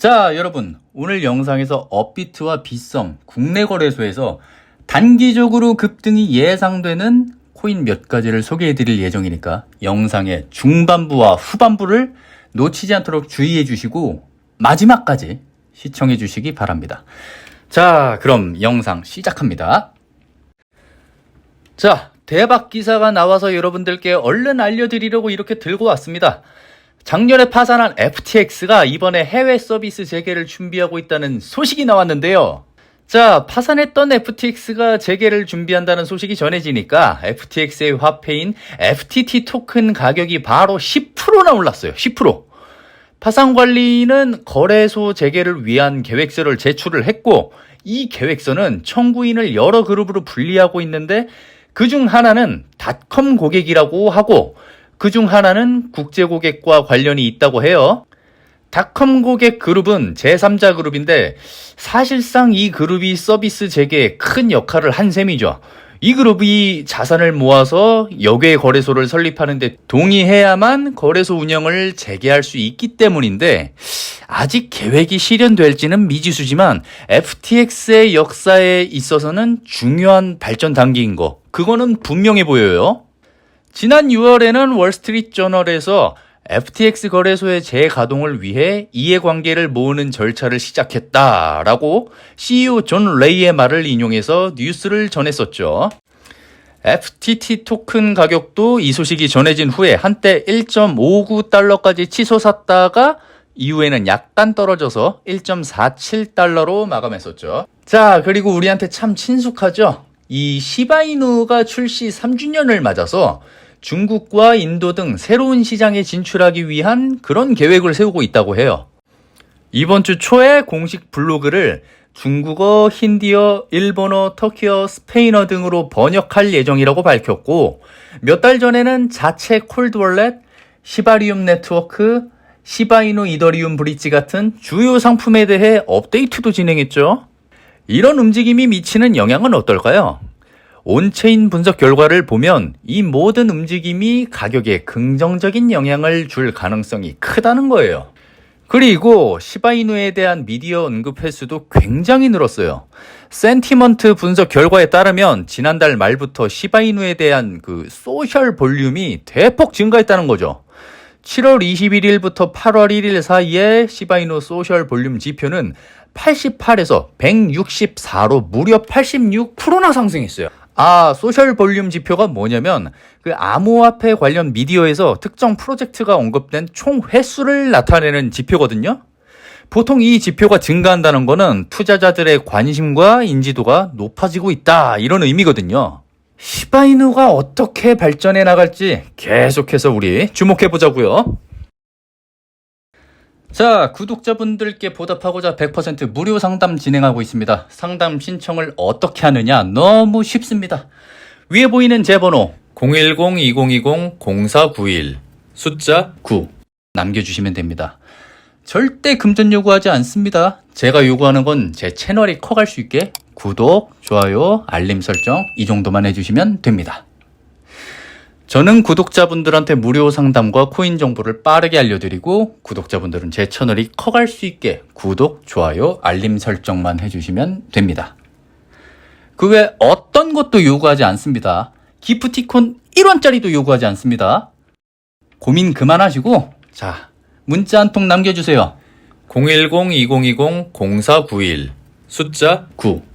자, 여러분. 오늘 영상에서 업비트와 비썸 국내 거래소에서 단기적으로 급등이 예상되는 코인 몇 가지를 소개해 드릴 예정이니까 영상의 중반부와 후반부를 놓치지 않도록 주의해 주시고 마지막까지 시청해 주시기 바랍니다. 자, 그럼 영상 시작합니다. 자, 대박 기사가 나와서 여러분들께 얼른 알려드리려고 이렇게 들고 왔습니다. 작년에 파산한 FTX가 이번에 해외 서비스 재개를 준비하고 있다는 소식이 나왔는데요. 자, 파산했던 FTX가 재개를 준비한다는 소식이 전해지니까 FTX의 화폐인 FTT 토큰 가격이 바로 10%나 올랐어요. 10%. 파산 관리는 거래소 재개를 위한 계획서를 제출을 했고 이 계획서는 청구인을 여러 그룹으로 분리하고 있는데 그중 하나는 닷컴 고객이라고 하고 그 중 하나는 국제 고객과 관련이 있다고 해요. 닷컴 고객 그룹은 제3자 그룹인데 사실상 이 그룹이 서비스 재개에 큰 역할을 한 셈이죠. 이 그룹이 자산을 모아서 역외 거래소를 설립하는데 동의해야만 거래소 운영을 재개할 수 있기 때문인데 아직 계획이 실현될지는 미지수지만 FTX의 역사에 있어서는 중요한 발전 단계인 거 그거는 분명해 보여요. 지난 6월에는 월스트리트 저널에서 FTX 거래소의 재가동을 위해 이해관계를 모으는 절차를 시작했다라고 CEO 존 레이의 말을 인용해서 뉴스를 전했었죠. FTT 토큰 가격도 이 소식이 전해진 후에 한때 1.59달러까지 치솟았다가 이후에는 약간 떨어져서 1.47달러로 마감했었죠. 자, 그리고 우리한테 참 친숙하죠? 이 시바이누가 출시 3주년을 맞아서 중국과 인도 등 새로운 시장에 진출하기 위한 그런 계획을 세우고 있다고 해요. 이번 주 초에 공식 블로그를 중국어, 힌디어, 일본어, 터키어, 스페인어 등으로 번역할 예정이라고 밝혔고 몇 달 전에는 자체 콜드월렛, 시바리움 네트워크, 시바이누 이더리움 브릿지 같은 주요 상품에 대해 업데이트도 진행했죠. 이런 움직임이 미치는 영향은 어떨까요? 온체인 분석 결과를 보면 이 모든 움직임이 가격에 긍정적인 영향을 줄 가능성이 크다는 거예요. 그리고 시바이누에 대한 미디어 언급 횟수도 굉장히 늘었어요. 센티먼트 분석 결과에 따르면 지난달 말부터 시바이누에 대한 그 소셜 볼륨이 대폭 증가했다는 거죠. 7월 21일부터 8월 1일 사이에 시바이누 소셜 볼륨 지표는 88에서 164로 무려 86%나 상승했어요. 아, 소셜 볼륨 지표가 뭐냐면 그 암호화폐 관련 미디어에서 특정 프로젝트가 언급된 총 횟수를 나타내는 지표거든요. 보통 이 지표가 증가한다는 거는 투자자들의 관심과 인지도가 높아지고 있다 이런 의미거든요. 시바이누가 어떻게 발전해 나갈지 계속해서 우리 주목해 보자고요. 자, 구독자분들께 보답하고자 100% 무료 상담 진행하고 있습니다. 상담 신청을 어떻게 하느냐? 너무 쉽습니다. 위에 보이는 제 번호 010-2020-0491 숫자 9 남겨주시면 됩니다. 절대 금전 요구하지 않습니다. 제가 요구하는 건 제 채널이 커갈 수 있게 구독, 좋아요, 알림 설정 이 정도만 해주시면 됩니다. 저는 구독자분들한테 무료 상담과 코인 정보를 빠르게 알려드리고 구독자분들은 제 채널이 커갈 수 있게 구독, 좋아요, 알림 설정만 해주시면 됩니다. 그 외 어떤 것도 요구하지 않습니다. 기프티콘 1원짜리도 요구하지 않습니다. 고민 그만하시고 자 문자 한 통 남겨주세요. 010-2020-0491 숫자 9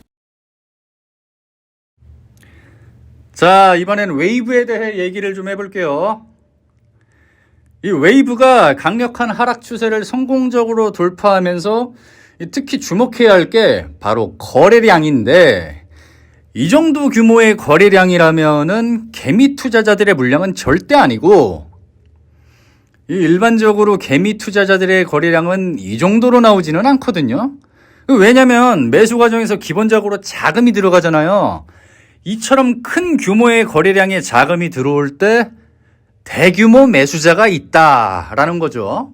자, 이번엔 웨이브에 대해 얘기를 좀 해볼게요. 이 웨이브가 강력한 하락 추세를 성공적으로 돌파하면서 특히 주목해야 할 게 바로 거래량인데 이 정도 규모의 거래량이라면은 개미 투자자들의 물량은 절대 아니고 이 일반적으로 개미 투자자들의 거래량은 이 정도로 나오지는 않거든요. 왜냐면 매수 과정에서 기본적으로 자금이 들어가잖아요. 이처럼 큰 규모의 거래량의 자금이 들어올 때 대규모 매수자가 있다라는 거죠.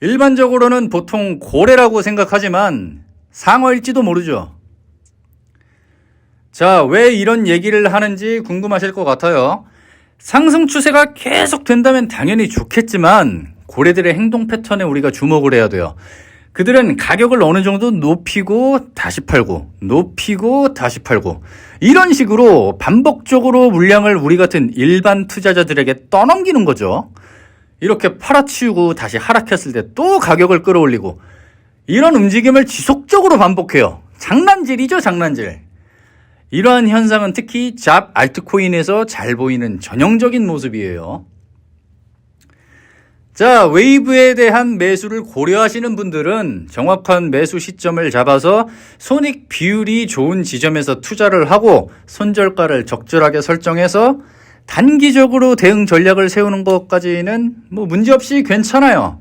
일반적으로는 보통 고래라고 생각하지만 상어일지도 모르죠. 자, 왜 이런 얘기를 하는지 궁금하실 것 같아요. 상승 추세가 계속 된다면 당연히 좋겠지만 고래들의 행동 패턴에 우리가 주목을 해야 돼요. 그들은 가격을 어느 정도 높이고 다시 팔고 높이고 다시 팔고 이런 식으로 반복적으로 물량을 우리 같은 일반 투자자들에게 떠넘기는 거죠. 이렇게 팔아치우고 다시 하락했을 때 또 가격을 끌어올리고 이런 움직임을 지속적으로 반복해요. 장난질이죠, 장난질. 이러한 현상은 특히 잡 알트코인에서 잘 보이는 전형적인 모습이에요. 자, 웨이브에 대한 매수를 고려하시는 분들은 정확한 매수 시점을 잡아서 손익 비율이 좋은 지점에서 투자를 하고 손절가를 적절하게 설정해서 단기적으로 대응 전략을 세우는 것까지는 뭐 문제없이 괜찮아요.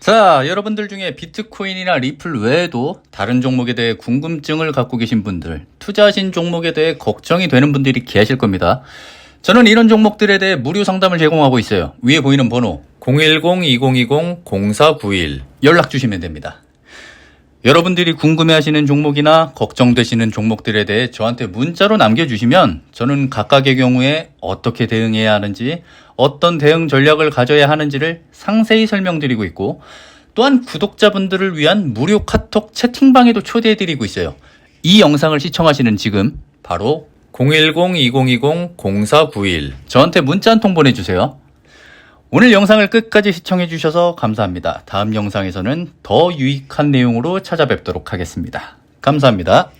자, 여러분들 중에 비트코인이나 리플 외에도 다른 종목에 대해 궁금증을 갖고 계신 분들, 투자하신 종목에 대해 걱정이 되는 분들이 계실 겁니다. 저는 이런 종목들에 대해 무료 상담을 제공하고 있어요. 위에 보이는 번호 010-2020-0491 연락 주시면 됩니다. 여러분들이 궁금해하시는 종목이나 걱정되시는 종목들에 대해 저한테 문자로 남겨주시면 저는 각각의 경우에 어떻게 대응해야 하는지 어떤 대응 전략을 가져야 하는지를 상세히 설명드리고 있고 또한 구독자분들을 위한 무료 카톡 채팅방에도 초대해드리고 있어요. 이 영상을 시청하시는 지금 바로 010-2020-0491 저한테 문자 한 통 보내주세요. 오늘 영상을 끝까지 시청해주셔서 감사합니다. 다음 영상에서는 더 유익한 내용으로 찾아뵙도록 하겠습니다. 감사합니다.